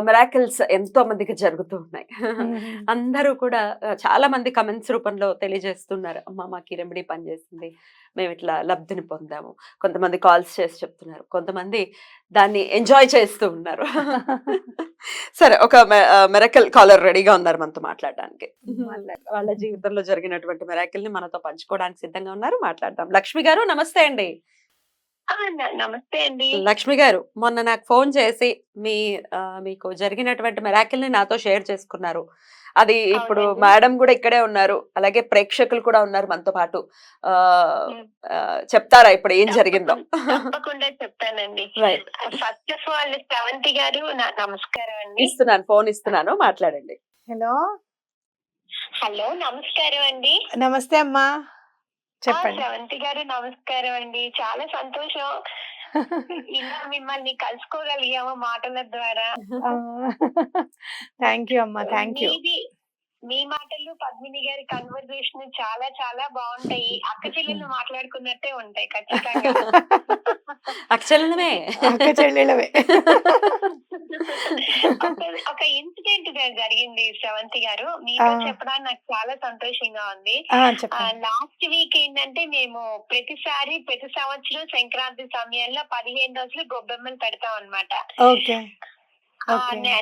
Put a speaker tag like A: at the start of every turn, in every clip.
A: Miracles ఎంతో మందికి జరుగుతూ ఉన్నాయి. అందరూ కూడా చాలా మంది కమెంట్స్ రూపంలో తెలియజేస్తున్నారు అమ్మ మాకు రెమెడీ పనిచేసింది మేము ఇట్లా లబ్ధిని పొందాము. కొంతమంది కాల్స్ చేసి చెప్తున్నారు కొంతమంది దాన్ని ఎంజాయ్ చేస్తూ ఉన్నారు. సరే ఒక మెరకల్ కాలర్ రెడీగా ఉన్నారు మనతో మాట్లాడడానికి.
B: మాట్లాడు.
A: వాళ్ళ జీవితంలో జరిగినటువంటి మెరాకిల్ని మనతో పంచుకోవడానికి సిద్ధంగా ఉన్నారు మాట్లాడదాం. లక్ష్మి గారు నమస్తే అండి.
C: నమస్తే అండి.
A: లక్ష్మి గారు మొన్న నాకు ఫోన్ చేసి మీ మీకు జరిగినటువంటి మెరాకిల్ని నాతో షేర్ చేసుకున్నారు. అది ఇప్పుడు. మేడం కూడా ఇక్కడే ఉన్నారు అలాగే ప్రేక్షకులు కూడా ఉన్నారు మనతో పాటు. చెప్తారా ఇప్పుడు ఏం జరిగిందో?
C: తప్పకుండా చెప్తానండి.
A: Right
C: first of all Sravanthi garu నమస్కారం అండి.
A: ఇస్తున్నాను ఫోన్ ఇస్తున్నాను మాట్లాడండి.
B: హలో.
C: హలో నమస్కారం అండి.
B: నమస్తే అమ్మా. చెప్పండి.
C: శ్రవంతి గారు నమస్కారం అండి. చాలా సంతోషం. ఇలా మిమ్మల్ని కలుసుకోగలిగాము మాటల ద్వారా.
B: థ్యాంక్ యూ అమ్మా థ్యాంక్ యూ
C: మీ మాటలు పద్మిని గారి కన్వర్జేషన్ చాలా చాలా బాగుంటాయి. అక్క చెల్లెలు మాట్లాడుకున్నట్టే ఉంటాయి ఖచ్చితంగా.
A: అక్షలమే
B: అక్క చెల్లెలవే.
C: ఒక- ఇన్సిడెంట్ జరిగింది శ్రవంతి గారు. మీతో. చెప్పడానికి నాకు చాలా సంతోషంగా ఉంది. లాస్ట్ వీక్ ఏంటంటే మేము ప్రతిసారి ప్రతి సంవత్సరం సంక్రాంతి సమయంలో పదిహేను రోజులు గొబ్బెమ్మలు పెడతాం నె-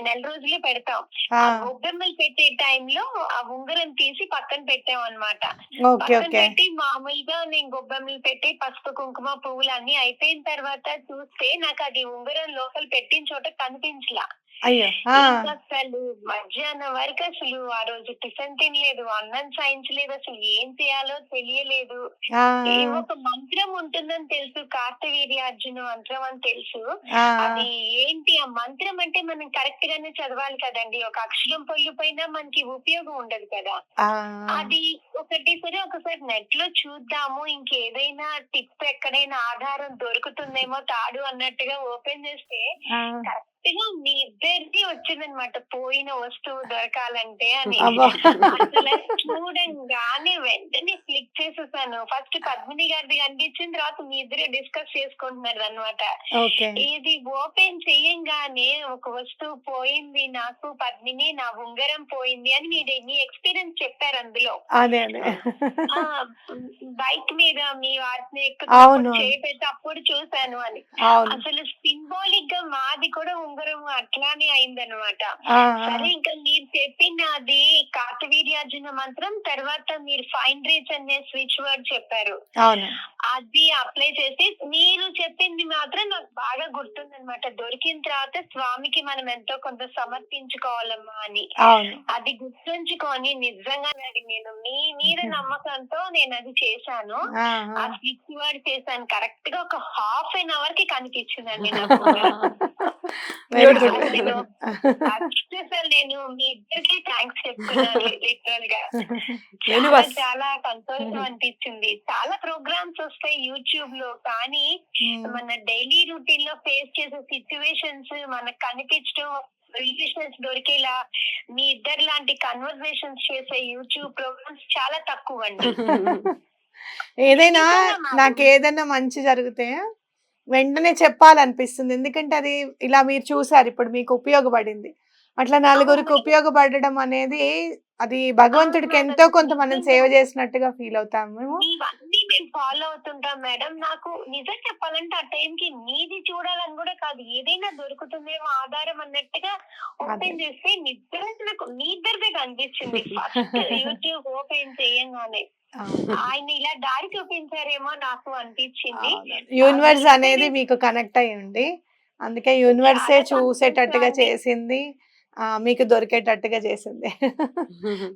C: నెల రోజులు పెడతాం.
B: ఆ,
C: గొబ్బెమ్మలు పెట్టే టైంలో ఆ ఉంగరం తీసి పక్కన పెట్టాం అన్నమాట
B: ఓకే
C: పక్కన పెట్టి మామూలుగా నేను గొబ్బెమ్మలు పెట్టి పసుపు కుంకుమ పువ్వులు అన్ని అయిపోయిన తర్వాత చూస్తే నాకు అది ఉంగరం లోపల పెట్టిన చోట కనిపించలా.
B: అయ్యో ఆ,
C: అసలు మధ్యాహ్నం వరకు అసలు ఆ రోజు టిఫిన్ తినలేదు అన్నం సాయించలేదు అసలు ఏం చేయాలో తెలియలేదు.
B: ఆ,
C: ఏ ఒక మంత్రం ఉంటుందని తెలుసు కార్తవీర్యార్జున మంత్రం అని తెలుసు.
B: ఆ,
C: అది ఏంటి? ఆ మంత్రం అంటే మనం కరెక్ట్ గానే చదవాలి కదండి. ఒక అక్షరం పొల్లిపోయినా మనకి ఉపయోగం ఉండదు కదా.
B: ఆ,
C: అది ఒకటి సరే ఒకసారి నెట్లో చూద్దాము. ఇంకేదైనా టిప్ ఎక్కడైనా ఆధారం దొరుకుతుందేమో తాడు అన్నట్టుగా ఓపెన్ చేస్తే
B: ఆ,
C: కరెక్ట్ గా మీ ఇద్దరిది వచ్చిందనమాట పోయిన వస్తువు దొరకాలంటే అని. చూడంగానే వెంటనే క్లిక్ చేసేసాను. ఫస్ట్ పద్మిని గారిది కనిపించిన తర్వాత మీ ఇద్దరే డిస్కస్ చేసుకుంటున్నారు అనమాట ఇది ఓపెన్ చేయంగానే ఒక వస్తువు పోయింది నాకు పద్మిని నా ఉంగరం పోయింది అని మీరు మీ ఎక్స్పీరియన్స్ చెప్పారు అందులో.
B: అదే అదే.
C: ఆ బైక్ మీద మీ వాటిని. ఎక్కువ చేపెట్టి అప్పుడు చూసాను అని. అసలు సింబాలిక్గా మాది కూడా ఉంగరం అట్లానే అయిందనమాట సరే ఇంకా మీరు చెప్పిన అది కార్తవీర్యార్జున మంత్రం తర్వాత మీరు ఫైన్ రీచ్ అనే స్విచ్ వర్డ్ చెప్పారు. అది అప్లై చేసి మీరు చెప్పింది మాత్రం నాకు బాగా గుర్తుందన్నమాట. దొరికిన తర్వాత స్వామికి మనం ఎంతో కొంత సమర్పించుకోవాలమ్మా అని. అది గుర్తుంచుకొని నిజంగా అది నేను మీ మీద నమ్మకంతో నేను అది చేశాను.
B: ఆ.
C: స్విచ్ వర్డ్ చేశాను. కరెక్ట్గా ఒక హాఫ్ అన్ అవర్కి కనిపించిందండి నాకు అసలు నేను మీ ఇద్దరికి థ్యాంక్స్ చెప్తున్నాను లిటరల్గా చాలా సంతోషం అనిపించింది. చాలా ప్రోగ్రామ్స్ వస్తాయి యూట్యూబ్లో కానీ మన డైలీ రొటీన్లో ఫేస్ చేసే సిచ్యువేషన్స్ మనకు కనిపించడం రిలేషన్స్ దొరికేలా మీ ఇద్దరు లాంటి కన్వర్సేషన్స్ చేసే యూట్యూబ్ ప్రోగ్రామ్స్ చాలా తక్కువ అండి
B: ఏదైనా. నాకు ఏదైనా మంచి జరిగితే వెంటనే చెప్పాలనిపిస్తుంది ఎందుకంటే అది ఇలా మీరు చూసారు ఇప్పుడు మీకు ఉపయోగపడింది అట్లా నలుగురికి. ఉపయోగపడడం అనేది అది భగవంతుడికి ఎంతో. కొంత మనం సేవ. చేసినట్టుగా ఫీల్ అవుతాం మేము
C: ఫాలో అవుతుంటాం మేడం నాకు నిజం చెప్పాలంటే ఆ టైం కి మీది చూడాలని కూడా కాదు ఏదైనా దొరుకుతుందేమో ఆధారం అన్నట్టుగా. ఓపెన్ చేస్తే నిజంగా నాకు మీ ఇద్దరిదే కనిపించింది యూట్యూబ్ ఓపెన్ చేయంగానే. ఆయన ఇలా దారి చూపించారేమో నాకు అనిపించింది.
B: యూనివర్స్ అనేది మీకు కనెక్ట్ అయ్యి ఉంది అందుకే యూనివర్సే చూసేటట్టుగా. చేసింది. మీకు దొరికేటట్టుగా చేసింది.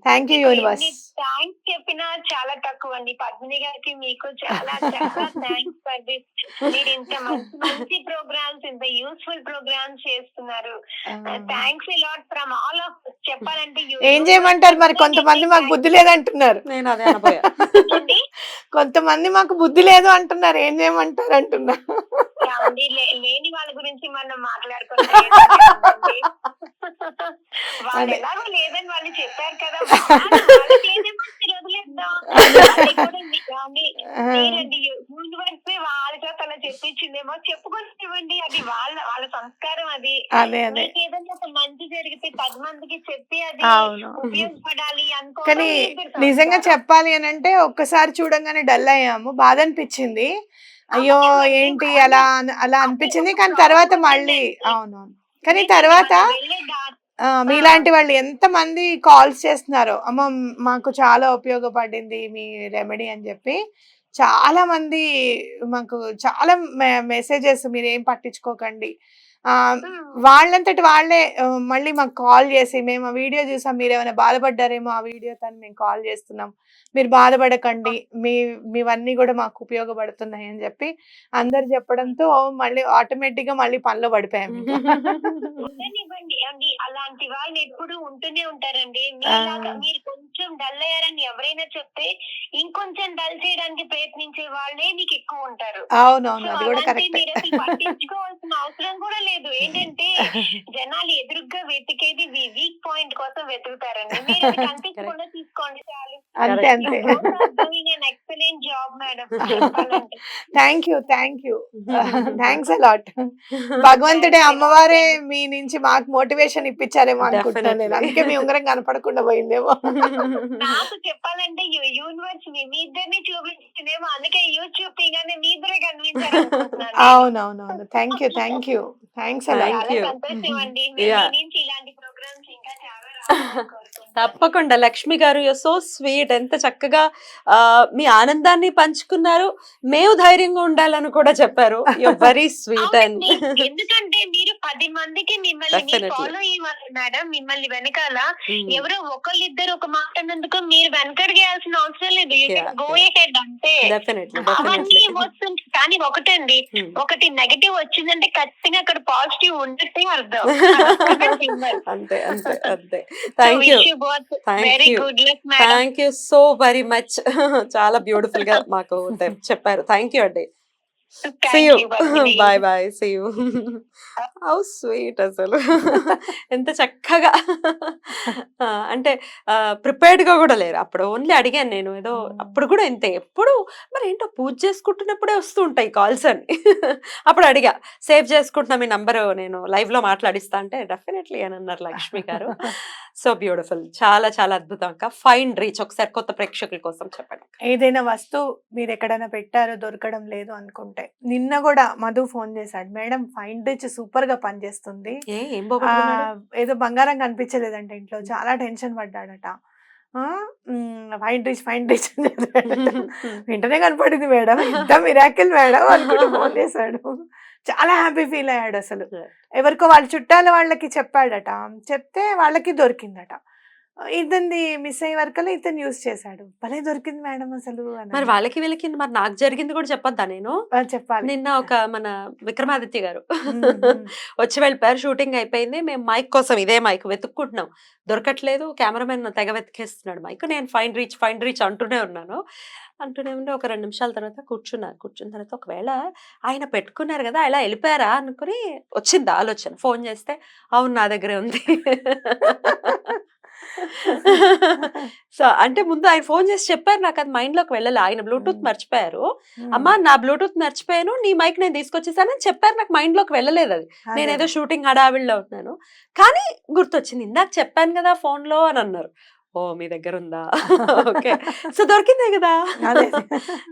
B: థ్యాంక్ యూ యూనివర్స్
C: థ్యాంక్స్ చెప్పినా చాలా తక్కువ అండి పద్మిని గారికి మీకు చాలా చాలా థ్యాంక్స్ మీరు ఇంత మంచి మంచి ప్రోగ్రామ్స్ ఇంత యూస్ఫుల్ ప్రోగ్రామ్స్ చేస్తున్నారు. Thanks lot from all of చెప్పాలంటే
B: ఏం చేయమంటారు మరి? కొంతమంది మాకు బుద్ధి లేదంటున్నారు.
A: నేను అదే?
B: కొంతమంది మాకు బుద్ధి లేదు అంటున్నారు ఏం చేయమంటారు?
C: లే- లేని వాళ్ళ గురించి మనం మాట్లాడుకుంటాం వాళ్ళు. ఎలాగో లేదని వాళ్ళు చెప్పారు కదా వాళ్ళు- వాళ్ళకి లేదేమో మీరు వదిలేద్దాం. అది కూడా మీ- ఏమండి? మీరండి యూనివర్స్ వాళ్ళ చేత అలా చెప్పించిందేమో చెప్పుకొని ఇవ్వండి అది వాళ్ళ వాళ్ళ సంస్కారం అది
B: అదే అదే
C: జరిగితే పది మందికి చెప్పి అది
B: అవును.
C: ఉపయోగపడాలి అనుకో
B: కానీ నిజంగా చెప్పాలి అని అంటే ఒక్కసారి చూడంగానే డల్ అయ్యాము. బాధ అనిపించింది. అయ్యో ఏంటి అలా అలా అనిపించింది. కానీ తర్వాత మళ్ళీ అవునవును. కానీ తర్వాత మీలాంటి వాళ్ళు ఎంత మంది కాల్స్ చేస్తున్నారో. అమ్మ మాకు చాలా ఉపయోగపడింది మీ రెమెడీ అని చెప్పి చాలా మంది మాకు చాలా మెసేజెస్ మీరు ఏం పట్టించుకోకండి. వాళ్ళంతటి వాళ్ళే మళ్ళీ మాకు కాల్ చేసి మేము ఆ వీడియో చూసాం మీరు ఏమైనా బాధపడ్డారేమో ఆ వీడియో తను మేము కాల్ చేస్తున్నాం. మీరు బాధపడకండి మీ మీవన్నీ కూడా మాకు ఉపయోగపడుతున్నాయి అని చెప్పి అందరు చెప్పడంతో మళ్ళీ ఆటోమేటిక్గా మళ్ళీ పనిలో పడిపోయాము
C: అలాంటి వాళ్ళు ఎప్పుడు ఉంటూనే ఉంటారండి. మీరు కొంచెం డల్ అయ్యారని ఎవరైనా చెప్తే ఇంకొంచెం డల్ చేయడానికి ప్రయత్నించే వాళ్ళే మీకు ఎక్కువ ఉంటారు.
B: అవునవును అది కూడా కరెక్ట్.
C: పట్టించుకోవాల్సిన అవసరం కూడా లేదు. ఏంటంటే జనాలు ఎదురుగ్గా వెతికేది మీ వీక్ పాయింట్ కోసం వెతుకుతారండి. మీరు కనిపించకుండా తీసుకోండి చాలు.
B: అంతే. అంతే.
C: Excellent job madam
B: thank you thank you thanks a lot భగవంతుడే అమ్మవారే మీ నుంచి మాకు మోటివేషన్ ఇప్పించారేమో అనుకుంటున్నాను నేను. అందుకే మీ ఉంగరం కనపడకుండా పోయిందేమో.
C: నాకు చెప్పాలంటే యు- యూనివర్స్ మీ ఇద్దరిని చూపించిందేమో. అందుకే యూట్యూబ్ తీగానే మీ ఇద్దరే కనిపించారు.
B: అవునవునవును. Thank you thank you thanks
C: అండి. ఇలాంటి ప్రోగ్రామ్స్ ఇంకా చాలా రావాలని కోరుకుంటున్నాను.
A: తప్పకుండా. లక్ష్మి గారు యూ సో స్వీట్ ఎంత చక్కగా మీ ఆనందాన్ని పంచుకున్నారు. మేము ధైర్యంగా ఉండాలని కూడా చెప్పారు. You very sweet and.
C: ఎందుకంటే మీరు పది మందికి మిమ్మల్ని
A: Definitely.
C: ఫాలో అయ్యేవాళ్ళు మేడం మిమ్మల్ని వెనకాల ఎవరో ఒకళ్ళిద్దరు ఒక మాట అన్నందుకు మీరు వెనకడిగేయాల్సిన అవసరం లేదు. గో. హెడ్ అంతే. అవన్నీ ఎమోషన్స్ కానీ ఒకటండి ఒకటి నెగటివ్ వచ్చిందంటే ఖచ్చితంగా అక్కడ పాజిటివ్ ఉన్నట్టే అర్థం.
A: అంతే అంతే అంతే. Thank you Thank
C: very. Good luck
A: thank you so very much చాలా బ్యూటిఫుల్గా మాకు చెప్పారు. థ్యాంక్ యూ అండి You. Bye bye see you how sweet అసలు. ఎంత చక్కగా. అంటే ప్రిపేర్డ్గా కూడా లేరు. అప్పుడు ఓన్లీ అడిగాను నేను ఏదో అప్పుడు కూడా ఇంతే. ఎప్పుడు మరి ఏంటో పూజ చేసుకుంటున్నప్పుడే వస్తూ ఉంటాయి కాల్స్ అని అప్పుడు అడిగా సేవ్ చేసుకుంటున్నా మీ నంబర్ నేను లైవ్లో మాట్లాడిస్తా అంటే డెఫినెట్లీ అని అన్నారు లక్ష్మి గారు. So beautiful. చాలా చాలా అద్భుతం అక్క. Fine reach. ఒకసారి కొత్త ప్రేక్షకుల కోసం చెప్పండి
B: ఏదైనా వస్తువు మీరు ఎక్కడైనా పెట్టారో దొరకడం లేదు అనుకుంటే నిన్న కూడా మధు ఫోన్ చేశాడు. మేడం ఫైన్ రిచ్ సూపర్గా పనిచేస్తుంది ఏదో బంగారం కనిపించలేదంట ఇంట్లో. చాలా టెన్షన్ పడ్డాడట. ఫైన్ రిచ్ ఫైన్ రిచ్ వెంటనే కనపడింది మేడం ఇంత మిరాకిల్ మేడం అనుకుంటూ ఫోన్ చేశాడు. చాలా హ్యాపీ ఫీల్ అయ్యాడు అసలు. ఎవరికో వాళ్ళ చుట్టాల వాళ్ళకి చెప్పాడట. చెప్తే వాళ్ళకి దొరికిందట. ఇతన్ని మిస్ అయ్యే వరకల్లా ఇతను యూస్ చేశాడు. భలే దొరికింది మేడం అసలు.
A: మరి వాళ్ళకి వీళ్ళకి మరి నాకు జరిగింది కూడా చెప్పొద్దా నేను?
B: చెప్పాలి.
A: నిన్న ఒక మన విక్రమాదిత్య గారు. వచ్చి వెళ్ళిపోయారు. షూటింగ్ అయిపోయింది. మేము మైక్ కోసం ఇదే మైక్ వెతుక్కుంటున్నాం. దొరకట్లేదు. కెమెరామెన్ తెగ వెతికేస్తున్నాడు మైక్. నేను ఫైన్ రీచ్ ఫైన్ రీచ్ అంటూనే ఉన్నాను. అంటూనే ఉండి ఒక రెండు నిమిషాల తర్వాత కూర్చున్నారు. కూర్చున్న తర్వాత ఒకవేళ ఆయన పెట్టుకున్నారు కదా ఇలా వెళ్ళిపోయారా అనుకుని వచ్చింది ఆలోచన. ఫోన్ చేస్తే అవును నా దగ్గరే ఉంది. సో అంటే ముందు ఆయన ఫోన్ చేసి చెప్పారు నాకు అది మైండ్లోకి వెళ్ళాలి. ఆయన బ్లూటూత్. మర్చిపోయారు. అమ్మా నా బ్లూటూత్ మర్చిపోయాను నీ మైక్ నేను తీసుకొచ్చేసానని చెప్పారు. నాకు మైండ్లోకి వెళ్ళలేదు అది.
B: అదే.
A: నేను ఏదో షూటింగ్ హడావిడిలో ఉన్నాను. కానీ గుర్తొచ్చింది ఇందాక చెప్పాను కదా ఫోన్లో అని అన్నారు. ఓ! మీ దగ్గర ఉందా ఓకే. సో దొరికిందే కదా.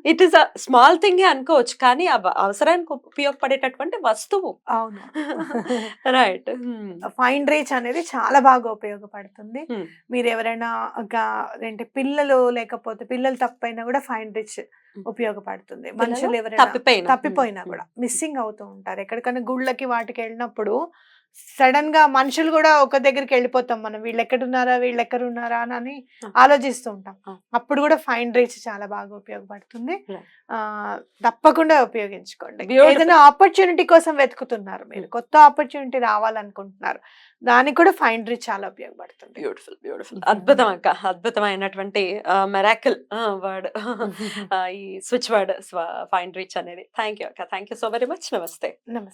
A: It is a small thing అనుకోవచ్చు కానీ అవ- అవసరానికి ఉపయోగపడేటటువంటి వస్తువు.
B: అవును.
A: రైట్
B: ఫైన్ రీచ్ అనేది చాలా బాగా ఉపయోగపడుతుంది. మీరు ఎవరైనా అంటే పిల్లలు లేకపోతే పిల్లలు తప్పైనా కూడా ఫైన్ రీచ్ ఉపయోగపడుతుంది. మనుషులు ఎవరైనా
A: తప్పిపోయినా.
B: కూడా మిస్సింగ్ అవుతూ ఉంటారు. ఎక్కడికైనా గుళ్ళకి వాటికి వెళ్ళినప్పుడు సడన్గా మనుషులు కూడా ఒక దగ్గరికి వెళ్ళిపోతాం మనం. వీళ్ళు ఎక్కడున్నారా వీళ్ళు ఎక్కడ ఉన్నారా అని. ఆలోచిస్తూ ఉంటాం. అప్పుడు కూడా ఫైండ్ రీచ్ చాలా బాగా ఉపయోగపడుతుంది. తప్పకుండా ఉపయోగించుకోండి. ఏదైనా ఆపర్చునిటీ కోసం వెతుకుతున్నారు మీరు. కొత్త ఆపర్చునిటీ రావాలనుకుంటున్నారు. దానికి కూడా ఫైండ్ రీచ్ చాలా ఉపయోగపడుతుంది.
A: బ్యూటిఫుల్ బ్యూటిఫుల్ అద్భుతం అక్క. అద్భుతమైనటువంటి మెరాకిల్ వర్డ్ ఈ స్విచ్ వర్డ్ ఫైండ్ రీచ్ అనేది. థ్యాంక్ యూ అక్క. Thank you so very much నమస్తే.
B: నమస్తే.